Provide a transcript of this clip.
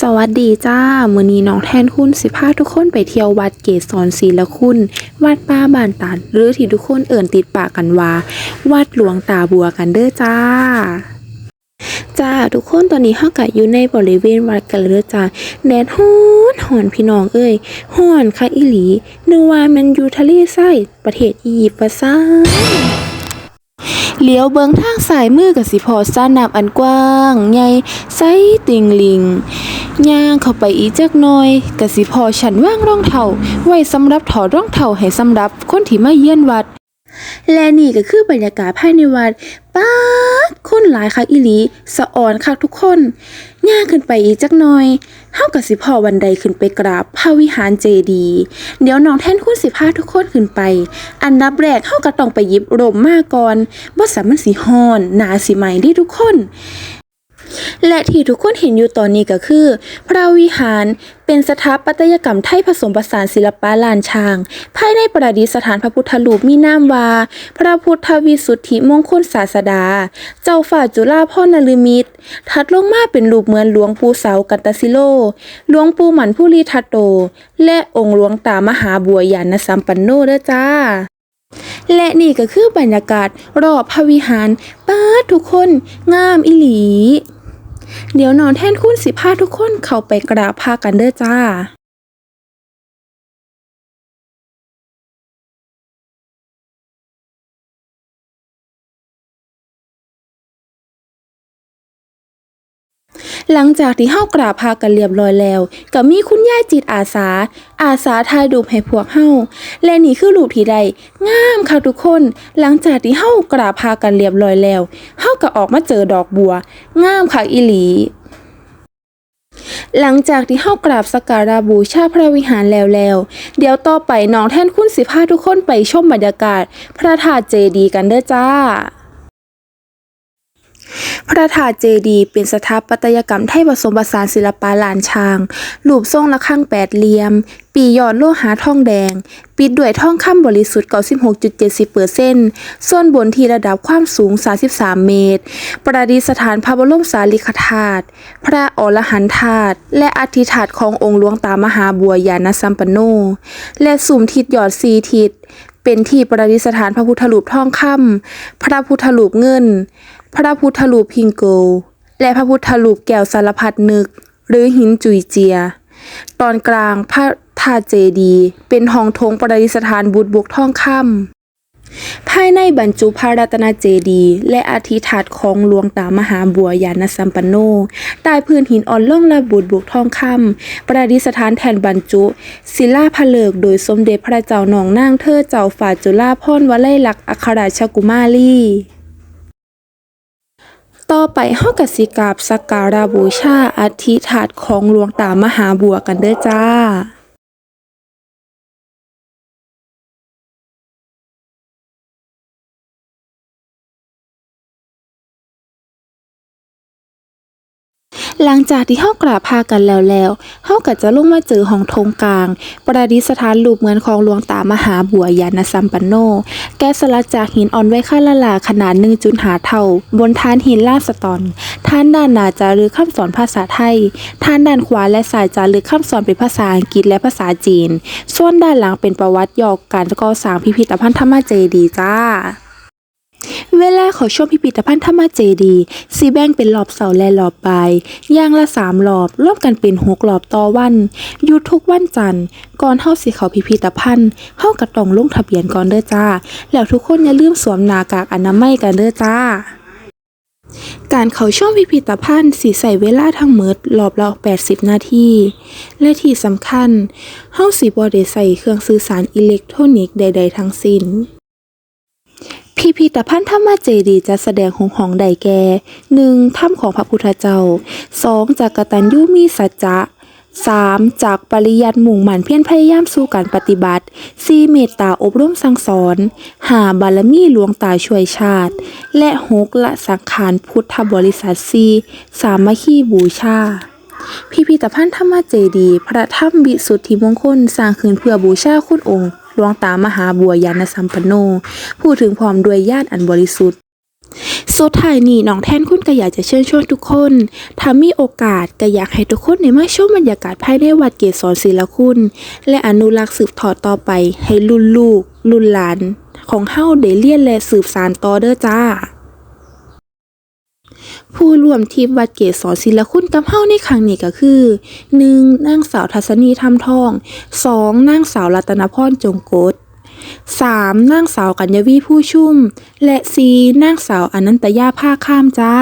สวัสดีจ้า มือนี้น้องแทนคุณสิพาทุกคนไปเที่ยววัดเกศรศรีละคุณ วัดป้าบานตันหรือที่ทุกคนเอิ่นติดปากกันว่า วัดหลวงตาบัวกันเด้อจ้า จ้าทุกคนตอนนี้เฮาก็อยู่ในบริเวณวัดกันแล้วเด้อจ้าแดดฮ้อนหอนพี่น้องเอ้ยฮ้อนค่ะอีหลีนึกว่ามันอยู่ทะเลทรายประเทศอียิปต์ว่าซ่าเลี้ยวเบิงทางสายมือกับสิพอสระน้ำอันกว้าง ใหญ่ใสติงลิง ย่างเข้าไปอีกจักหน่อยกับสิพอฉันว่างรองเท้าไว้สำหรับถอดรองเท้าให้สำหรับคนที่มาเยี่ยนวัด และนี่ก็คือบรรยากาศภายในวัดป๊าดคนหลายคักอีหลี สะอ่อนคักทุกคนย่างขึ้นไปอีกจักหน่อยเฮากับสิพอวันใดขึ้นไปกราบพระวิหารเจดี เดี๋ยวน้องแท่นคุณสิพาทุกคนขึ้นไป อันดับแรกเฮาก็ต้องไปหยิบร่มมาก่อนบ่สามันสิฮ้อนหนาสิไหมเด้ทุกคน และที่ทุกคนเห็นอยู่ตอนนี้ก็คือ พระวิหารเป็นสถาปัตยกรรมไทยผสมผสานศิลปะลานช้าง ภายในประดิษฐานพระพุทธรูปมีนามว่า พระพุทธวิสุทธิมงคลศาสดา เจ้าฝ่าจุฬาภรณ์นฤมิตรถัดลงมาเป็นรูปเหมือนหลวงปู่เสากันตสิโล หลวงปู่หมันผู้ลีทัตโต และองค์หลวงตามหาบัวยานสัมปันโนเด้อจ้าและนี่ก็คือบรรยากาศรอบพระวิหารป้าดทุกคนงามอิหลี เดี๋ยวนอนแท่นคุณสิพาทุกคนเข้าไปกราบพากันเด้อจ้า หลังจากที่เฮากราบพากันเรียบร้อยแล้วก็มีคุณยายจิตอาสา อาสาถ่ายรูปให้พวกเฮาและนี่คือรูปที่ได้งามค่ะทุกคน หลังจากที่เฮากราบพากันเรียบร้อยแล้วเฮาก็ออกมาเจอดอกบัว งามค่ะอีหลีหลังจากที่เฮากราบสักการะบูชาพระวิหารแล้วแล้ว เดี๋ยวต่อไปน้องแท่นคุณสิพาทุกคนไปชมบรรยากาศ พระธาตุเจดีกันเด้อจ้า พระธาตุเจดีย์เป็นสถาปัตยกรรมไทยผสมผสานศิลปะล้านช้าง รูปทรงระฆังแปดเหลี่ยม ปียอดโลหะทองแดง ปิดด้วยทองคำบริสุทธิ์96.70%ส่วนบนที่ระดับความสูง 33 เมตร ประดิษฐานพระบรมสารีริกธาตุ พระอรหันธาตุ และอธิษฐานขององค์หลวงตามหาบัวยานสัมปันโน และสุ่มทิศยอดสีทิศเป็นที่ประดิษฐานพระพุทธรูปทองคำพระพุทธรูปเงิน พระพุทธรูปพิงโก และพระพุทธรูปแก้วสารพัดนึก หรือหินจุยเจีย ตอนกลางพระธาเจดี เป็นห้องโถงประดิษฐานบุตรบุกทองคำภายในบรรจุพระรัตนเจดี และอธิษฐานของหลวงตามหาบัวยานสัมปันโนใต้พื้นหินอ่อนล่องและบุตรบุกทองคำประดิษฐานแทนบรรจุ ศิลาผเลิกโดยสมเด็จพระเจ้าหนองนางเธอเจ้าฝ่าจุฬาภรณ์วลัยลักษณ์อัครราชกุมารี ต่อไปเฮากับสิกราบสักการะบูชาอธิษฐานของหลวงตามหาบัวกันเด้อจ้า หลังจากที่เฮากราบพากันแล้วแล้วเฮาก็จะลงมาเจอห้องโถงกลาง ประดิษฐานรูปเหมือนของหลวงตามหาบัวยานสัมปันโน แกสลักจากหินอ่อนไว้ค่าละลาขนาด1.5เท่า บนฐานหินลาสตอนฐานด้านหน้าจารึกคำสอนภาษาไทยฐานด้านขวาและซ้ายจารึกคำสอนเป็นภาษาอังกฤษและภาษาจีน ส่วนด้านหลังเป็นประวัติย่อการก่อสร้างพิพิธภัณฑ์ธรรมเจดีจ้า เวลาเขาชมพิพิธภัณฑ์ธรรมเจดีสีแบ่งเป็นรอบเสาร์และรอบบ่ายอย่างละสามรอบรวมกันเป็นหกรอบต่อวันหยุดทุกวันจันทร์ ก่อนเฮาสิเขาพิพิธภัณฑ์เฮาก็ต้องลงทะเบียนก่อนเด้อจ้า แล้วทุกคนอย่าลืมสวมหน้ากากอนามัยกันเด้อจ้าการเข้าชมพิพิธภัณฑ์สิใช้เวลาทั้งหมดรอบละ80 นาที และที่สำคัญเฮาสิบ่ได้ใช้เครื่องสื่อสารอิเล็กทรอนิกส์ใด ๆ ทั้งสิ้น พิพิธภัณฑ์ธรรมเจดีจะแสดงของของใดแก่ 1. ถ้ำของพระพุทธเจ้า 2. จากกตัญญูมีสัจจะ 3. จากปริยัติมุ่งหมั่นเพียรพยายามสู่การปฏิบัติ 4. เมตตาอบรมสั่งสอน 5. บารมีหลวงตาช่วยชาติ และ 6. ละสังขารพุทธบริษัท 4. สามัคคีบูชาพิพิธภัณฑ์ธรรมเจดี พระธรรมวิสุทธิมงคลสร้างขึ้นเพื่อบูชาคุณองค์ หลวงตามหาบัวยานสัมปันโน พูดถึงพร้อมด้วยญาติอันบริสุทธิ์สุดท้ายนี้น้องแท่นคุณก็อยากจะเชิญชวนทุกคน ถ้ามีโอกาสก็อยากให้ทุกคนในมาชมบรรยากาศภายในวัดเกศรศิลคุณ และอนุรักษ์สืบทอดต่อไปให้รุ่นลูกรุ่นหลาน ของเฮาได้เลียนและสืบสานต่อเด้อจ้า ผู้ร่วมทีมวัดเกศรศิลคุณกับเฮาในครั้งนี้ก็คือ 1. นางสาวทัศนีทำทอง 2. นางสาวรัตนพรจงกฎ 3. นางสาวกัญญวีผู้ชุ่ม และ 4. นางสาวอนันตยาภาข้ามจ้า